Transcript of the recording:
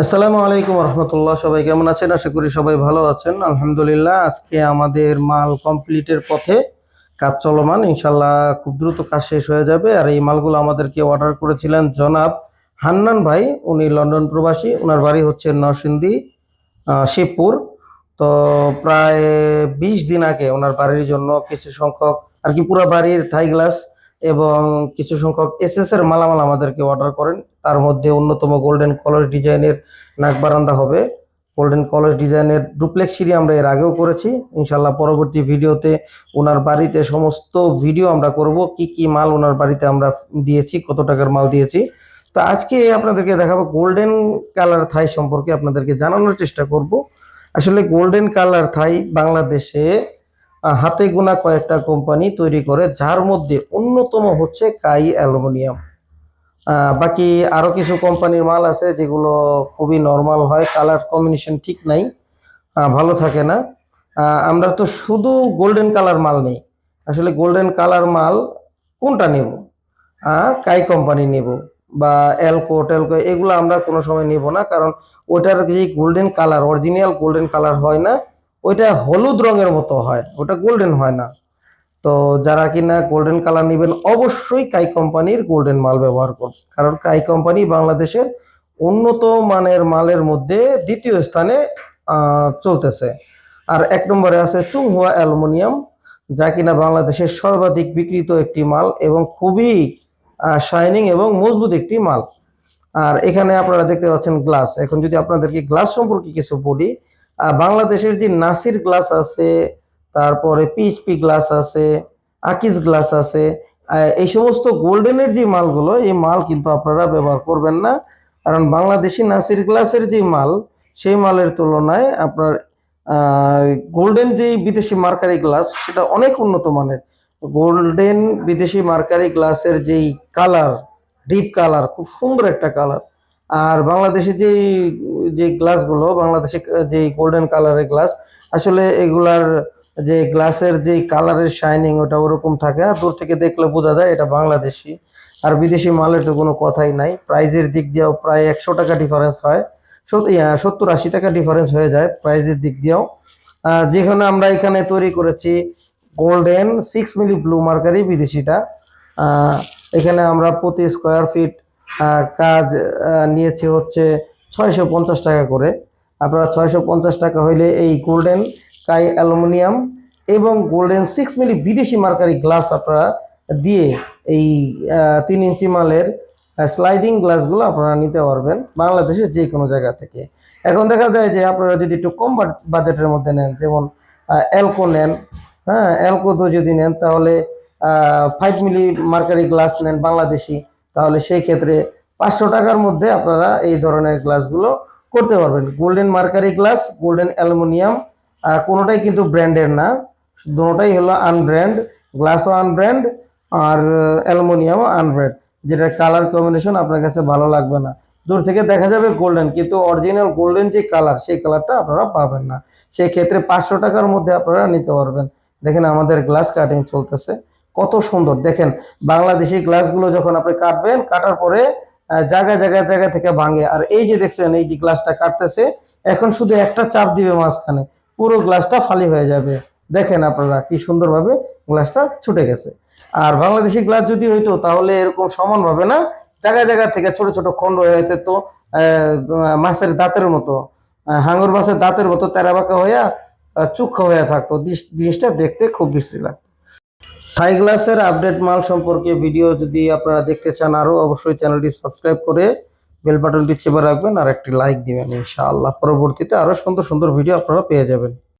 আসসালামু আলাইকুম রহমতুল্লাহ। সবাই কেমন আছেন? আশা করি সবাই ভালো আছেন। আলহামদুলিল্লাহ, আজকে আমাদের মাল কমপ্লিটের পথে কাজ চলমান। ইনশাল্লাহ খুব দ্রুত কাজ শেষ হয়ে যাবে। আর এই মালগুলো আমাদেরকে অর্ডার করেছিলেন জনাব হান্নান ভাই। উনি লন্ডন প্রবাসী ওনার বাড়ি হচ্ছে নরসিংদী শিবপুর তো প্রায় বিশ দিন আগে ওনার বাড়ির জন্য কিছু সংখ্যক, আর কি পুরো বাড়ির থাই গ্লাস এবং কিছু সংখ্যক এসএস এর মালামাল আমাদেরকে অর্ডার করেন। তার মধ্যে অন্যতম গোল্ডেন কলার ডিজাইনের নাক বারান্দা হবে। গোল্ডেন কলার ডিজাইনের ডুপ্লেক্স সিঁড়ি আমরা এর আগেও করেছি। ইনশাল্লাহ পরবর্তী ভিডিওতে ওনার বাড়িতে সমস্ত ভিডিও আমরা করব, কি কি মাল ওনার বাড়িতে আমরা দিয়েছি, কত টাকার মাল দিয়েছি। তো আজকে আপনাদেরকে দেখাবো গোল্ডেন কালার থাই সম্পর্কে আপনাদেরকে জানানোর চেষ্টা করব। আসলে গোল্ডেন কালার থাই বাংলাদেশে হাতে গোনা কয়েকটা কোম্পানি তৈরি করে, যার মধ্যে অন্যতম হচ্ছে কাই অ্যালুমিনিয়াম বাকি আরও কিছু কোম্পানির মাল আছে যেগুলো খুবই নর্মাল হয় কালার কম্বিনেশন ঠিক নাই ভালো থাকে না। আমরা তো শুধু গোল্ডেন কালার মাল নেই, আসলে গোল্ডেন কালার মাল কোনটা নেব? কাই কোম্পানি নেব বা এলকো টেলকো এগুলো আমরা কোনো সময় নেব না, কারণ ওটার যে golden colour original golden colour হয় না, ওইটা হলুদ রঙের মতো হয়, ওটা গোল্ডেন হয় না। তো যারা কিনা গোল্ডেন কালার নেবেন, অবশ্যই কাই কোম্পানির গোল্ডেন মাল ব্যবহার করুন। কারণ কাই কোম্পানি বাংলাদেশের উন্নত মানের মালের মধ্যে দ্বিতীয় স্থানে চলতেছে। আর এক নম্বরে আছে চুংহুয়া অ্যালুমিনিয়াম, যা কিনা বাংলাদেশের সর্বাধিক বিক্রিত একটি মাল এবং খুবই শাইনিং এবং মজবুত একটি মাল। আর এখানে আপনারা দেখতে পাচ্ছেন গ্লাস এখন যদি আপনাদেরকে গ্লাস সম্পর্কে কিছু বলি বাংলাদেশের যে নাসির গ্লাস আছে তারপরে পিএইচপি গ্লাস আছে, আকিস গ্লাস আছে। এই সমস্ত গোল্ডেনের যে মালগুলো, এই মাল কিন্তু আপনারা ব্যবহার করবেন না। কারণ বাংলাদেশি নাসির গ্লাসের যে মাল, সেই মালের তুলনায় আপনার গোল্ডেন যে বিদেশি মার্কারি গ্লাস, সেটা অনেক উন্নত মানের। গোল্ডেন বিদেশি মার্কারি গ্লাসের যেই কালার ডিপ কালার খুব সুন্দর একটা কালার আর বাংলাদেশে যে যে গ্লাসগুলো, বাংলাদেশে যে গোল্ডেন কালারের গ্লাস, আসলে এগুলার যে গ্লাসের যে কালারের শাইনিং ওটা ওরকম থাকে না দূর থেকে দেখলে বোঝা যায় এটা বাংলাদেশি। আর বিদেশি মালের তো কোনো কথাই নাই। প্রাইজের দিক দিয়েও প্রায় একশো টাকা ডিফারেন্স হয়। সত- সত্তর আশি টাকা ডিফারেন্স হয়ে যায় প্রাইজের দিক দিয়েও। যেখানে আমরা এখানে তৈরি করেছি golden six milli blue mercury বিদেশিটা। এখানে আমরা প্রতি স্কোয়ার ফিট কাজ নিয়েছি হচ্ছে ছয়শো পঞ্চাশ টাকা করে। আপনারা ছয়শো পঞ্চাশ টাকা হইলে এই গোল্ডেন কাই অ্যালুমিনিয়াম এবং গোল্ডেন সিক্স মিলি বিদেশি মার্কারি গ্লাস আপনারা দিয়ে এই তিন ইঞ্চি মালের স্লাইডিং গ্লাসগুলো আপনারা নিতে পারবেন বাংলাদেশের যে কোনো জায়গা থেকে। এখন দেখা যায় যে আপনারা যদি একটু কম বাজেটের মধ্যে নেন, যেমন এলকো নেন হ্যাঁ এলকো তো যদি নেন তাহলে ফাইভ মিলি মার্কারি গ্লাস নেন বাংলাদেশি, তাহলে সেই ক্ষেত্রে পাঁচশো টাকার মধ্যে আপনারা এই ধরনের গ্লাসগুলো করতে পারবেন। Golden mercury glass golden aluminium কোনোটাই কিন্তু ব্র্যান্ডের না। দুটোটাই হলো আনব্র্যান্ড গ্লাসও আনব্র্যান্ড আর অ্যালুমিনিয়ামও আনব্র্যান্ড যেটা কালার কম্বিনেশন আপনার কাছে ভালো লাগবে না। দূর থেকে দেখা যাবে গোল্ডেন কিন্তু অরিজিনাল গোল্ডেন যে কালার সেই কালারটা আপনারা পাবেন না। সেই ক্ষেত্রে পাঁচশো টাকার মধ্যে আপনারা নিতে পারবেন। দেখেন আমাদের গ্লাস কাটিং চলতেছে। কত সুন্দর। দেখেন, বাংলাদেশি গ্লাসগুলো যখন আপনি কাটবেন, কাটার পরে জায়গা জায়গা জায়গা থেকে ভাঙে। আর এই যে দেখছেন, এই যে গ্লাসটা কাটতেছে, এখন শুধু একটা চাপ দিবে মাঝখানে। পুরো গ্লাসটা ফালি হয়ে যাবে। দেখেন আপনারা কি সুন্দরভাবে গ্লাসটা ছুটে গেছে। আর বাংলাদেশি গ্লাস যদি হইতো তাহলে এরকম সমানভাবে না জায়গা জায়গা থেকে ছোট ছোট খণ্ড হয়ে যেত আহ, মাছের দাঁতের মতো হাঙর মাছের দাঁতের মতো তেরাবাঁকা হইয়া চুক্ষা হয়ে থাকতো। জিনিস- জিনিসটা দেখতে খুব বিশ্রী লাগতো। থাই গ্লাসের আপডেট মাল সম্পর্কে ভিডিও যদি আপনারা দেখতে চান আরও অবশ্যই চ্যানেলটি সাবস্ক্রাইব করে বেল বাটনটি চেপে রাখবেন আর একটি লাইক দিবেন ইনশাআল্লাহ। পরবর্তীতে আরও সুন্দর সুন্দর ভিডিও আপনারা পেয়ে যাবেন।